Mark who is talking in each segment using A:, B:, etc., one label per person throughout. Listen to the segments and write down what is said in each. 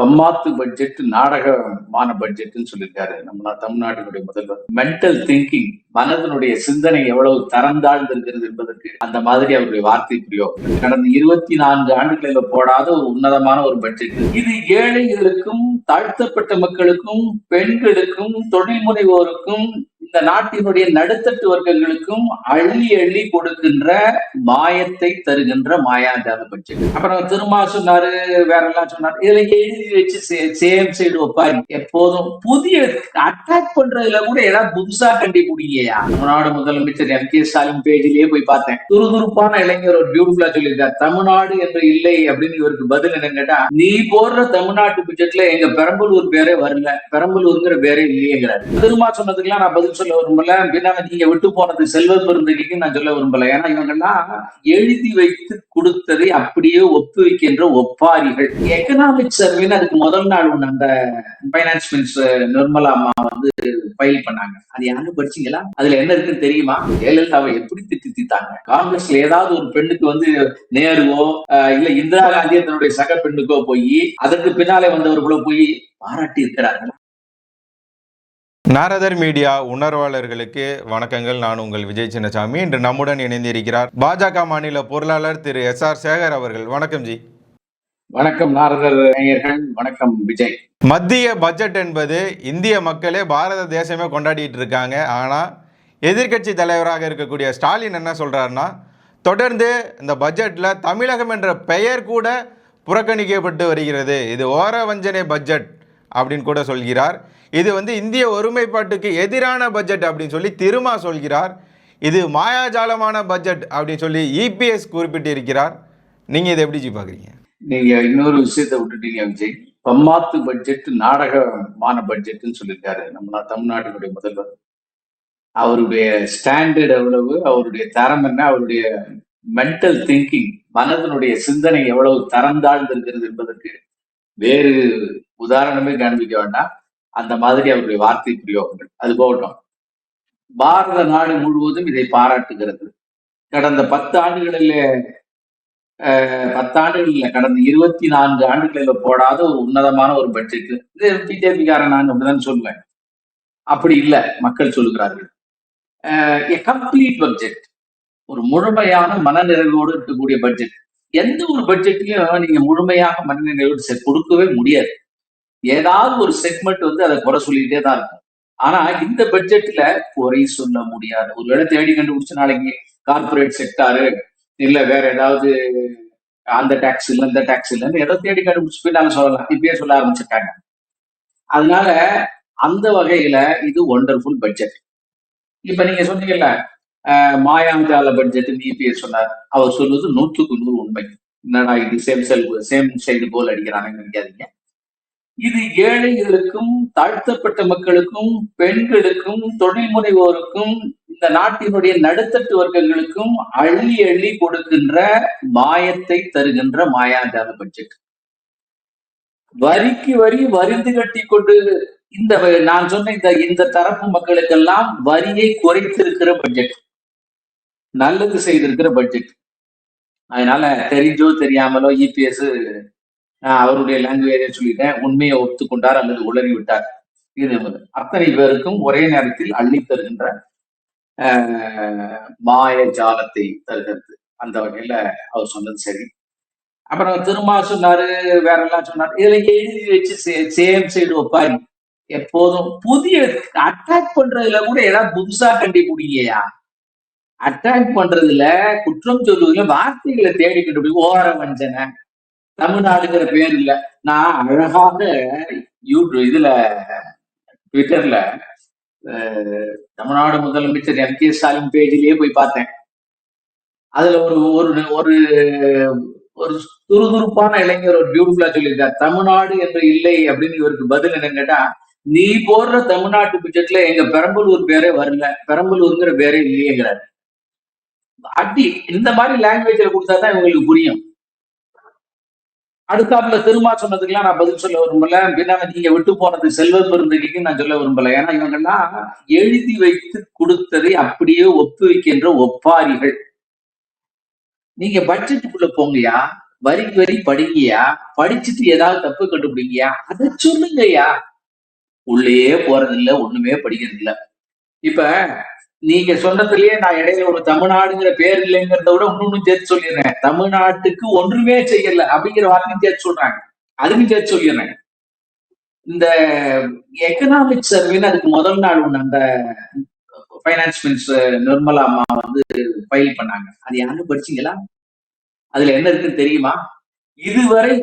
A: பம்மாத்து budget நாடகமான பட்ஜெட்னு சொல்லியிருக்காரு நம்ம தமிழ்நாட்டினுடைய முதல்வர். மென்டல் திங்கிங் மனதனுடைய சிந்தனை எவ்வளவு தரந்தாழ்ந்திருக்கிறது என்பதற்கு அந்த மாதிரி அவருடைய வார்த்தை பிரயோகம். கடந்த இருபத்தி நான்கு ஆண்டுகளில் போடாத ஒரு உன்னதமான ஒரு பட்ஜெட் இது ஏழைகளுக்கும் தாழ்த்தப்பட்ட மக்களுக்கும் பெண்களுக்கும் தொழில் முனைவோருக்கும் இந்த நாட்டினுடைய நடுத்தட்டு வர்க்கங்களுக்கும் அள்ளி அள்ளி கொடுக்கின்ற மாயத்தை தருகின்ற மாயாஜால பட்ஜெட் அப்புறம் திருமா சொன்னாரு வேற எல்லாம் சொன்னாரு. இதுல எழுதி வச்சு சேம் சைடு வைப்பாரு. எப்போதும் புதிய அட்டாக் பண்றதுல கூட ஏதாவது புதுசா கண்டுபிடிங்கயா தமிழ்நாடு முதலமைச்சர் எம். கே. ஸ்டாலின் பேஜிலேயே போய் பார்த்தேன். துருதுருப்பான இளைஞர் ஒரு பியூட்டிஃபுல்லா சொல்லியிருக்கார். தமிழ்நாடு என்று இல்லை அப்படின்னு இவருக்கு பதில் என்ன கேட்டா நீ போடுற தமிழ்நாட்டு பட்ஜெட்ல எங்க பெரம்பலூர் பேரே வரல. பெரம்பலூருங்கிற பேரே இல்லையேங்கிறாரு. திருமா சொன்னதுக்கெல்லாம் நான் பதில் சொல்ல விரும்பல. பின்னால நீங்க விட்டு போனது செல்வ பெருந்தகைக்கு நான் சொல்ல விரும்பல. ஏன்னா இவங்கெல்லாம் எழுதி வைத்து கொடுத்ததை அப்படியே ஒப்புவிக்கின்ற ஒப்பாரிகள். எக்கனாமிக் சர்வேன்னு அதுக்கு முதல் நாள் ஒண்ணு அந்த பைனான்ஸ் மினிஸ்டர் நிர்மலா அம்மா வந்து ஃபைல் பண்ணாங்க. அது யாரும் படிச்சீங்களா? அதுல என்ன இருக்குன்னு தெரியுமா? ஜெயலலிதாவை எப்படி திட்டி தித்தாங்க காங்கிரஸ்ல ஏதாவது ஒரு பெண்ணுக்கு வந்து நேருவோ அஹ் இல்ல இந்திரா காந்தியோ தன்னுடைய சக பெண்ணுக்கோ போய் அதற்கு பின்னாலே வந்தவர்களோ போய் பாராட்டி இருக்கிறார்கள்?
B: நாரதர் மீடியா உணர்வாளர்களுக்கு வணக்கங்கள். நான் உங்கள் விஜய் சின்னசாமி. இன்று நம்முடன் இணைந்திருக்கிறார் பாஜக மாநில பொருளாளர் திரு எஸ் ஆர் சேகர் அவர்கள். வணக்கம் ஜி.
A: வணக்கம் நாரதர் நேயர்கள். வணக்கம் விஜய்.
B: மத்திய பட்ஜெட் என்பது இந்திய மக்களே பாரத தேசமே கொண்டாடிட்டு இருக்காங்க. ஆனால் எதிர்க்கட்சி தலைவராக இருக்கக்கூடிய ஸ்டாலின் என்ன சொல்றாருன்னா தொடர்ந்து இந்த பட்ஜெட்டில் தமிழகம் என்ற பெயர் கூட புறக்கணிக்கப்பட்டு வருகிறது. இது ஓர வஞ்சனை பட்ஜெட் அப்படின்னு கூட சொல்கிறார். இது வந்து இந்திய ஒருமைப்பாட்டுக்கு எதிரான பட்ஜெட் அப்படின்னு சொல்லி திருமா சொல்கிறார். இது மாயாஜாலமான பட்ஜெட் அப்படின்னு சொல்லி இபிஎஸ் குறிப்பிட்டிருக்கிறார். நீங்கள் இதை எப்படி பாக்குறீங்க பார்க்குறீங்க?
A: நீங்க இன்னொரு விஷயத்தை விட்டுட்டீங்க விஜய். பம்மாத்து பட்ஜெட் நாடகமான பட்ஜெட்னு சொல்லியிருக்காரு. நம்ம தமிழ்நாட்டினுடைய முதல்வர். அவருடைய ஸ்டாண்டர்ட் எவ்வளவு அவருடைய தரம் என்ன அவருடைய மென்டல் திங்கிங் மனதனுடைய சிந்தனை எவ்வளவு தரந்தாழ்ந்திருக்கிறது என்பதற்கு வேறு உதாரணமே காண்பிக்க வேண்டாம். அந்த மாதிரி அவருடைய வார்த்தை பிரயோகங்கள். அது போகட்டும். பாரத நாடு முழுவதும் இதை பாராட்டுகிறது. கடந்த பத்து ஆண்டுகளில் அஹ், கடந்த இருபத்தி நான்கு ஆண்டுகளில் போடாத ஒரு உன்னதமான ஒரு பட்ஜெட் இது பிஜேபிக்காரன் நான் அப்படிதான் சொல்லுவேன். அப்படி இல்லை மக்கள் சொல்லுகிறார்கள். கம்ப்ளீட் பட்ஜெட் ஒரு முழுமையான மனநிறைவோடு இருக்கக்கூடிய பட்ஜெட் எந்த ஒரு பட்ஜெட்லையும் நீங்க முழுமையாக மனநிறைவோடு கொடுக்கவே முடியாது. ஏதாவது ஒரு செக்மெண்ட் வந்து அதை குறை சொல்லிக்கிட்டே தான் இருக்கும். ஆனா இந்த பட்ஜெட்ல குறை சொல்ல முடியாது. ஒரு வேளை தேடி கண்டுபிடிச்ச நாளைக்கு கார்பரேட் செக்டாரு இல்ல வேற ஏதாவது அந்த டாக்ஸ் இல்லை இந்த டாக்ஸ் இல்லைன்னு ஏதோ தேடி கண்டுபிடிச்சு பின்னால சொல்லலாம். இப்பயே சொல்ல ஆரம்பிச்சுட்டாங்க. அதனால அந்த வகையில இது ஒண்டர்ஃபுல் பட்ஜெட் இப்ப நீங்க சொன்னீங்கல்ல அஹ், மாயாஜால பட்ஜெட் இபிஎஸ் சொன்னார். அவர் சொல்வது நூற்றுக்கு நூறு உண்மை. என்னடா இது சேம் செல் சேம் சைடு போல் அடிக்கிறாங்கன்னு நினைக்காதீங்க. இது ஏழைகளுக்கும் தாழ்த்தப்பட்ட மக்களுக்கும் பெண்களுக்கும் தொழில் முனைவோருக்கும் இந்த நாட்டினுடைய நடுத்தட்டு வர்க்கங்களுக்கும் அள்ளி அள்ளி கொடுக்கின்ற மாயத்தை தருகின்ற மாயாஜால பட்ஜெட் வரிக்கு வரி வரிந்து கட்டி கொண்டு இந்த நான் சொன்ன இந்த இந்த தரப்பு மக்களுக்கெல்லாம் வரியை குறைத்திருக்கிற பட்ஜெட் நல்லது செய்திருக்கிற பட்ஜெட் அதனால தெரிஞ்சோ தெரியாமலோ இபிஎஸ் அவருடைய லாங்குவேஜை சொல்லிட்டேன். உண்மையை ஒத்துக்கொண்டார் அல்லது உளறி விட்டார் இது அத்தனை பேருக்கும் ஒரே நேரத்தில் அள்ளி தருகின்ற ஆஹ், மாய ஜாலத்தை தருகிறது. அந்த வகையில அவர் சொன்னது சரி. அப்புறம் திருமா சொன்னாரு வேற எல்லாம் சொன்னாரு. இதுல எழுதி வச்சு சேம் சைடு ஒப்பாரி. எப்போதும் புதிய அட்டாக் பண்றதுல கூட ஏதாவது புதுசா கண்டுபிடிங்கயா அட்டாக் பண்றதுல குற்றம் சொல்லுவதுல வார்த்தைகளை தேடி கண்டுபிடி ஓர வஞ்சனை தமிழ்நாடுங்கிற பேர் இல்ல நான் அழகாக யூடியூப் இதுல ட்விட்டர்ல தமிழ்நாடு முதலமைச்சர் எம். கே. ஸ்டாலின் பேஜிலேயே போய் பார்த்தேன். அதுல ஒரு ஒரு ஒரு ஒரு துருதுருப்பான இளைஞர் ஒரு பியூட்டிஃபுல்லா சொல்லியிருக்கார். தமிழ்நாடு என்று இல்லை அப்படின்னு இவருக்கு பதில் என்னன்னு கேட்டா நீ போடுற தமிழ்நாட்டு பட்ஜெட்ல எங்க பெரம்பலூர் பேரே வரல. பெரம்பலூருங்கிற பேரே இல்லையேங்கிறாரு. அடி இந்த மாதிரி லாங்குவேஜ்ல கொடுத்தாதான் இவங்களுக்கு புரியும். அடுத்தாப்புல திருமா சொன்னதுக்கெல்லாம் நான் பதில் சொல்ல விரும்பல. பின்னால நீங்க விட்டு போனது செல்வ பெருந்தகைக்கு நான் சொல்ல விரும்பல. ஏன்னா இவங்கெல்லாம் எழுதி வைத்து கொடுத்ததை அப்படியே ஒப்புவிக்கின்ற ஒப்பாரிகள். நீங்க பட்ஜெட்டுக்குள்ள போங்கயா வரிக்கு வரி படிங்கயா படிச்சுட்டு ஏதாவது தப்பு கண்டுபிடிங்கயா அதை சொல்லுங்கய்யா. உள்ளேயே போறது இல்ல ஒண்ணுமே படிக்கிறது இல்ல இப்ப நீங்க சொன்னதுலயே நான் இடையில ஒரு தமிழ்நாடுங்கிற பேர் இல்லைங்கிறத விட இன்னொன்னு சேர்த்து சொல்லிடுறேன். தமிழ்நாட்டுக்கு ஒன்றுமே செய்யல அப்படிங்கிற வார்த்தையும் சேர்த்து சொல்றாங்க. அதுக்கும் சேர்த்து சொல்லிடுறேன். இந்த எக்கனாமிக் சர்வேன்னு அதுக்கு முதல் நாள் ஒண்ணு அந்த ஃபைனான்ஸ் மினிஸ்டர் நிர்மலா அம்மா வந்து ஃபைல் பண்ணாங்க. அது யாரும் படிச்சீங்களா? அதுல என்ன இருக்குன்னு தெரியுமா? இதுவரை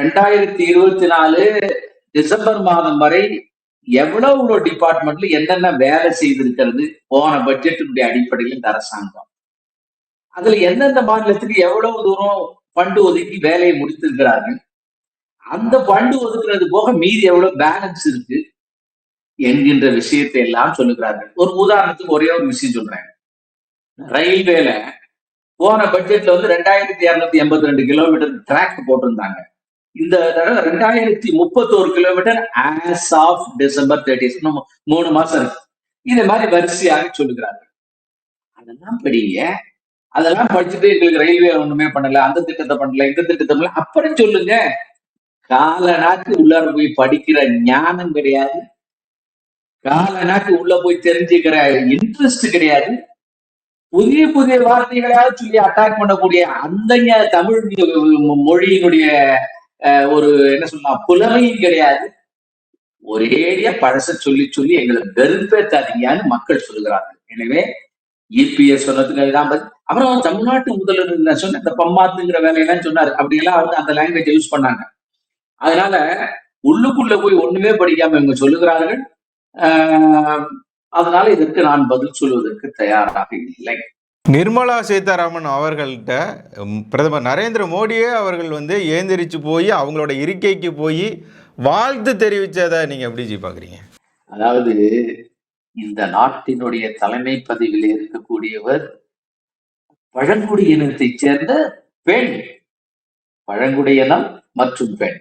A: ரெண்டாயிரத்தி இருபத்தி நாலு டிசம்பர் மாதம் வரை எவ்வளவு டிபார்ட்மெண்ட்ல என்னென்ன வேலை செய்திருக்கிறது போன பட்ஜெட்டினுடைய அடிப்படையில் இந்த அரசாங்கம். அதுல எந்தெந்த மாநிலத்துக்கு எவ்வளவு தூரம் ஃபண்டு ஒதுக்கி வேலையை முடித்திருக்கிறார்கள் அந்த ஃபண்டு ஒதுக்குறது போக மீதி எவ்வளவு பேலன்ஸ் இருக்கு என்கின்ற விஷயத்தை எல்லாம் சொல்லுகிறார்கள். ஒரு உதாரணத்துக்கு ஒரே ஒரு விஷயம் சொல்றேன். ரயில்வேல போன பட்ஜெட்ல வந்து ரெண்டாயிரத்தி இருநூத்தி எண்பத்தி ரெண்டு கிலோமீட்டர் டிராக் போட்டிருந்தாங்க. இந்த தடவை ரெண்டாயிரத்தி முப்பத்தோரு kilometre as of December thirty மூணு மாசம் இருக்கு. இந்த மாதிரி வரிசையாக சொல்லுகிறார்கள். அதெல்லாம் படிங்க. அதெல்லாம் படிச்சுட்டு எங்களுக்கு ரயில்வே ஒண்ணுமே பண்ணல அந்த திட்டத்தை பண்ணல இந்த திட்டத்தை பண்ணல. அப்புறம் சொல்லுங்க. கால நாட்டு உள்ளார போய் படிக்கிற ஞானம் கிடையாது. கால நாட்டு உள்ள போய் தெரிஞ்சுக்கிற இன்ட்ரெஸ்ட் கிடையாது. புதிய புதிய வார்த்தைகளாக சொல்லி அட்டாக் பண்ணக்கூடிய அந்த தமிழ் மொழியினுடைய ஒரு என்ன சொல்லலாம் புலமையும் கிடையாது. ஒரேடியா பழச சொல்லி சொல்லி எங்களை வெறுப்பேத்தாதீங்கன்னு மக்கள் சொல்லுகிறார்கள். எனவே இபிஎஸ் சொன்னதுக்கு தான் பதில். அப்புறம் தமிழ்நாட்டு முதல்வர் சொன்ன இந்த பம்மாத்துங்கிற வேலையெல்லாம் சொன்னாரு. அப்படியெல்லாம் வந்து அந்த லாங்குவேஜ் யூஸ் பண்ணாங்க. அதனால உள்ளுக்குள்ள போய் ஒண்ணுமே படிக்காம இவங்க சொல்லுகிறார்கள். ஆஹ் அதனால இதற்கு நான் பதில் சொல்வதற்கு தயாராக இல்லை.
B: நிர்மலா சீதாராமன் அவர்கள்ட்ட பிரதமர் நரேந்திர மோடியே அவர்கள் வந்து ஏந்திரிச்சு போய் அவங்களோட இருக்கைக்கு போய் வாழ்த்து தெரிவிச்சதை நீங்கள் எப்படி ஜி பார்க்குறீங்க
A: அதாவது இந்த நாட்டினுடைய தலைமை பதவியில் இருக்கக்கூடியவர் பழங்குடியினத்தைச் சேர்ந்த பெண். பழங்குடியினம் மற்றும் பெண்.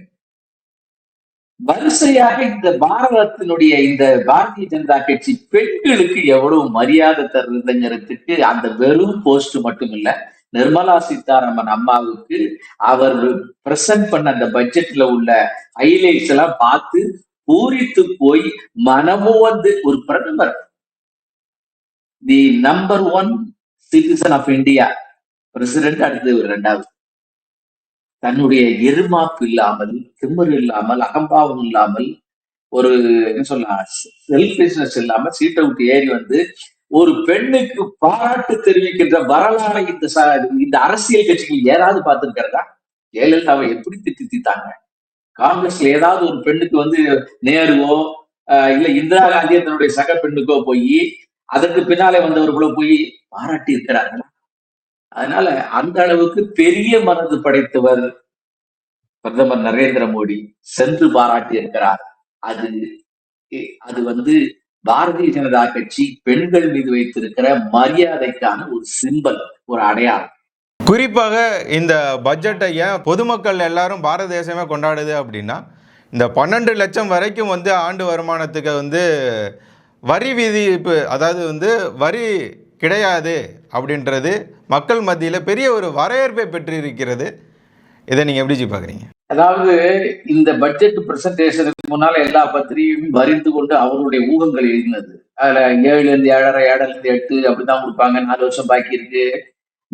A: வரிசையாக இந்த பாரதத்தினுடைய இந்த பாரதிய ஜனதா கட்சி பெண்களுக்கு எவ்வளவு மரியாதை தருதுங்கிறதுக்கு அந்த வெறும் போஸ்ட் மட்டும் இல்ல நிர்மலா சீதாராமன் அம்மாவுக்கு அவர் பிரசன்ட் பண்ண அந்த பட்ஜெட்ல உள்ள ஹைலைட்ஸ் எல்லாம் பார்த்து பூரித்து போய் மனமும் வந்து ஒரு பிரதமர். The number one citizen of India president அடுத்து ஒரு ரெண்டாவது. தன்னுடைய எருமாப்பு இல்லாமல் திமிர் இல்லாமல் அகம்பாவம் இல்லாமல் ஒரு என்ன சொல்லலாம் செல்ஃபிஷ்னஸ் இல்லாம சீட்டை விட்டு ஏறி வந்து ஒரு பெண்ணுக்கு பாராட்டு தெரிவிக்கின்ற வரலாறு இந்த இந்த அரசியல் கட்சிகள் ஏதாவது பார்த்திருக்கிறதா? ஜெயலலிதாவை எப்படி திட்டி தித்தாங்க காங்கிரஸ்ல ஏதாவது ஒரு பெண்ணுக்கு வந்து நேருவோ ஆஹ் இல்ல இந்திரா காந்தியே தன்னுடைய சக பெண்ணுக்கோ போய் அதற்கு பின்னாலே வந்தவர்களோ போய் பாராட்டி இருக்கிறாங்களா அதனால அந்த அளவுக்கு பெரிய மனது படைத்தவர் பிரதமர் நரேந்திர மோடி சென்று பாராட்டி இருக்கிறார் அது அது வந்து பாரதிய ஜனதா கட்சி பெண்கள் மீது வைத்திருக்கிற மரியாதைக்கான ஒரு சிம்பல் ஒரு அடையாளம்.
B: குறிப்பாக இந்த பட்ஜெட்டை ஏன் பொதுமக்கள் எல்லாரும் பாரத தேசமே கொண்டாடுது அப்படின்னா இந்த பன்னெண்டு லட்சம் வரைக்கும் வந்து ஆண்டு வருமானத்துக்கு வந்து வரி விதிப்பு அதாவது வந்து வரி கிடையாது அப்படின்றது மக்கள் மத்தியில் பெரிய ஒரு வரவேற்பை பெற்றிருக்கிறது. இதை நீங்கள் எப்படி பார்க்குறீங்க?
A: அதாவது இந்த பட்ஜெட் பிரசன்டேஷனுக்கு முன்னால எல்லா பத்திரிகையும் வரிந்து கொண்டு அவருடைய ஊகங்கள் எழுதினது. அதுல ஏழுல இருந்து ஏழரை ஏழுல இருந்து எட்டு அப்படிதான் கொடுப்பாங்க. நாலு வருஷம் பாக்கி இருக்கு.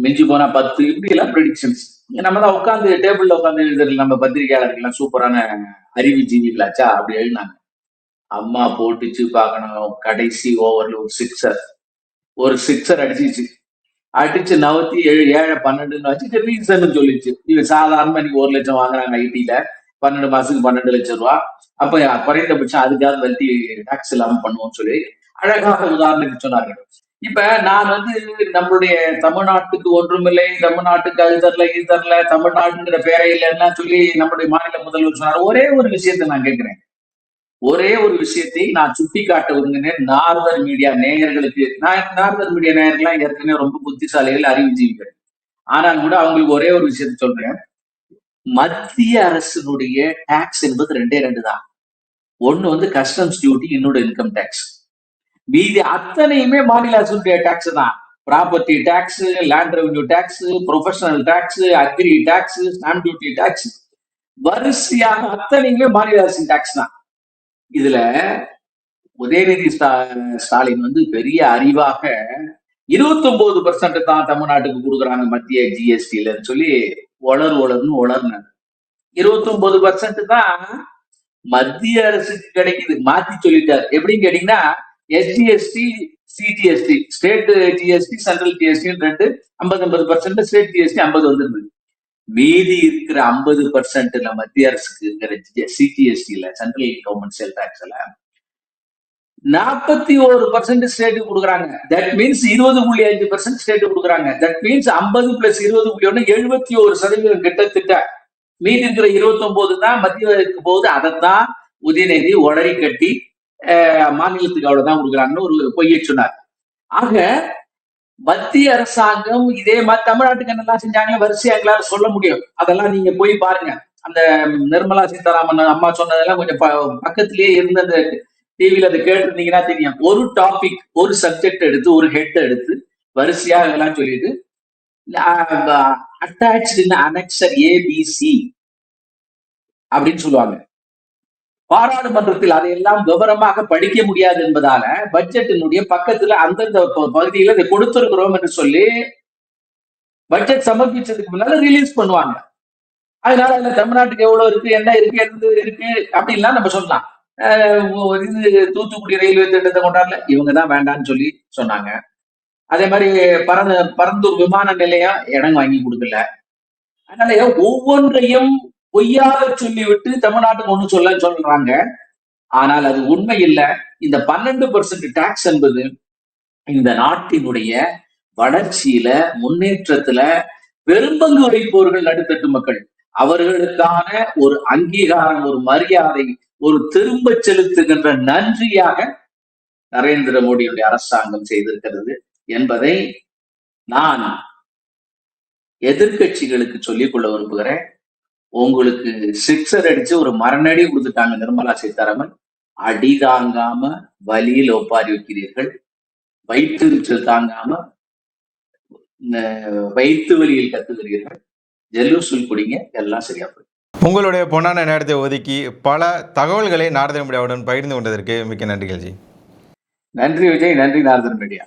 A: மிஞ்சி போனா பத்து இப்படி எல்லாம் ப்ரெடிக்ஷன்ஸ் நம்ம தான் உட்காந்து டேபிள்ல உட்காந்து எழுதுறது நம்ம பத்திரிகையாளர்கள்லாம் சூப்பரான அறிவு ஜீவிகளாச்சா? அப்படி எழுதினாங்க. அம்மா போட்டுச்சு பார்க்கணும். கடைசி ஓவர்ல ஒரு சிக்ஸர் ஒரு சிக்ஸர் அடிச்சிச்சு. அடிச்சு நவத்தி ஏழு ஏழை பன்னெண்டுன்னு வச்சு ரீசன் சொல்லிச்சு. இது சாதாரணமா இன்னைக்கு ஒரு லட்சம் வாங்குறாங்க ஐடியில பன்னெண்டு மாசத்துக்கு பன்னெண்டு லட்சம் ரூபா. அப்ப குறைந்தபட்சம் அதுக்காக வெல்டி டாக்ஸ் இல்லாம பண்ணுவோம்னு சொல்லி அழகாக உதாரணத்துக்கு சொன்னாங்க இப்ப நான் வந்து நம்மளுடைய தமிழ்நாட்டுக்கு ஒன்றுமில்லை தமிழ்நாட்டுக்கு அது தரல இது தரல தமிழ்நாடுங்கிற பேரை இல்லைன்னா சொல்லி நம்முடைய மாநில முதல்வர் சொன்னார். ஒரே ஒரு விஷயத்தை நான் கேட்கிறேன். ஒரே ஒரு விஷயத்தை நான் சுட்டி காட்ட விரும்பினேன் நார்தர் மீடியா நேயர்களுக்கு நான் நார்தர் மீடியா நேயர்கள்லாம் ஏற்கனவே ரொம்ப புத்திசாலிகள் அறிவுஜீவிகள். ஆனால் கூட அவங்களுக்கு ஒரே ஒரு விஷயத்த சொல்றேன். மத்திய அரசினுடைய டாக்ஸ் என்பது ரெண்டே ரெண்டு தான். ஒன்னு வந்து கஸ்டம்ஸ் டியூட்டி இன்னொரு இன்கம் டேக்ஸ் மீதி அத்தனையுமே மாநில அரசுடைய டாக்ஸ் தான். Property tax land revenue tax professional tax agri tax stamp duty tax வரிசையாக அத்தனையுமே மாநில அரசின் டாக்ஸ் தான். இதுல உதயநிதி ஸ்டாலின் வந்து பெரிய அறிவாக 29% பர்சன்ட் தான் தமிழ்நாட்டுக்கு கொடுக்குறாங்க மத்திய ஜிஎஸ்டிலன்னு சொல்லி ஒளர் ஒளர்னு ஒளர்னாங்க இருபத்தி ஒன்பது பர்சன்ட் தான் மத்திய அரசுக்கு கிடைக்குது. மாத்தி சொல்லிட்டார். எப்படின்னு கேட்டீங்கன்னா SGST CGST state GST central GST ரெண்டு ஐம்பது ஐம்பது பர்சன்ட் ஸ்டேட் ஜிஎஸ்டி ஐம்பது வந்துருந்தது மீதி இருக்கிற ஐம்பது பர்சன்ட்ல மத்திய அரசுக்கு இருக்கிற சிடிஎஸ்டில சென்ட்ரல் கவர்மெண்ட் சேல் டாக்ஸ்ல நாற்பத்தி ஒரு பர்சன்ட் ஸ்டேட் கொடுக்குறாங்க. தட் மீன்ஸ் இருபது புள்ளி அஞ்சு பர்சன்ட் ஸ்டேட் கொடுக்குறாங்க. தட் மீன்ஸ் ஐம்பது பிளஸ் இருபது புள்ளி ஒன்று எழுபத்தி ஒரு சதவீதம் கிட்டத்தட்ட மீதி இருக்கிற இருபத்தி ஒன்பது தான் மத்திய போகுது. அதைத்தான் உதயநிதி உடறி கட்டி அஹ், மாநிலத்துக்கு அவ்வளவுதான் கொடுக்குறாங்கன்னு ஒரு பொய்யை சொன்னார். ஆக மத்திய அரசாங்கம் இதே மாதிரி தமிழ்நாட்டுக்கு என்னெல்லாம் செஞ்சாங்களோ வரிசையா எங்களால சொல்ல முடியும். அதெல்லாம் நீங்க போய் பாருங்க. அந்த நிர்மலா சீதாராமன் அம்மா சொன்னதெல்லாம் கொஞ்சம் ப- பக்கத்திலேயே இருந்த அந்த டிவியில அதை கேட்டிருந்தீங்கன்னா தெரியும். ஒரு டாபிக் ஒரு சப்ஜெக்ட் எடுத்து ஒரு ஹெட் எடுத்து வரிசையா இதெல்லாம் சொல்லிட்டு அட்டாச்சு அனெக்சர் ஏபிசி அப்படின்னு சொல்லுவாங்க. பாராளுமன்றத்தில் அதையெல்லாம் விவரமாக படிக்க முடியாது என்பதால பட்ஜெட்டினுடைய பக்கத்துல அந்தந்த பகுதியில இதை கொடுத்திருக்கிறோம் என்று சொல்லி பட்ஜெட் சமர்ப்பிச்சதுக்கு முன்னால ரிலீஸ் பண்ணுவாங்க. அதனால அதுல தமிழ்நாட்டுக்கு எவ்வளவு இருக்கு என்ன இருக்கு எது இருக்கு அப்படின்லாம் நம்ம சொல்லலாம். அஹ் இது தூத்துக்குடி ரயில்வே திட்டத்தை கொண்டாடல இவங்க தான் வேண்டாம்னு சொல்லி சொன்னாங்க. அதே மாதிரி பரந்த பரந்தூர் விமான நிலையம் இடம் வாங்கி கொடுக்கல. அதனால ஒவ்வொன்றையும் பொய்யாக சொல்லிவிட்டு தமிழ்நாட்டுக்கு ஒண்ணு சொல்ல சொல்றாங்க. ஆனால் அது உண்மை இல்ல இந்த பன்னெண்டு பர்சன்ட் டாக்ஸ் என்பது இந்த நாட்டினுடைய வளர்ச்சியில முன்னேற்றத்துல பெரும்பங்கு வகிப்பவர்கள் நடுத்தட்டு மக்கள். அவர்களுக்கான ஒரு அங்கீகாரம் ஒரு மரியாதை ஒரு திரும்ப செலுத்துகின்ற நன்றியாக நரேந்திர மோடியுடைய அரசாங்கம் செய்திருக்கிறது என்பதை நான் எதிர்க்கட்சிகளுக்கு சொல்லிக் கொள்ள விரும்புகிறேன். உங்களுக்கு சிக்ஸர் அடிச்சு ஒரு மரணடி கொடுத்துட்டாங்க நிர்மலா சீதாராமன். அடி தாங்காம வலியில் ஒப்பாரி வைக்கிறீர்கள். வயிற்றுச்சல் தாங்காம வயிற்று வலியில் கத்துகிறீர்கள். ஜெல்லூசுல் குடிங்க எல்லாம் சரியா போயிடும்
B: உங்களுடைய பொன்னான நேரத்தை ஒதுக்கி பல தகவல்களை நாரதன் மீடியாவுடன் பகிர்ந்து கொண்டதற்கு மிக்க நன்றிகள் ஜி
A: நன்றி விஜய். நன்றி நாரதன் மீடியா.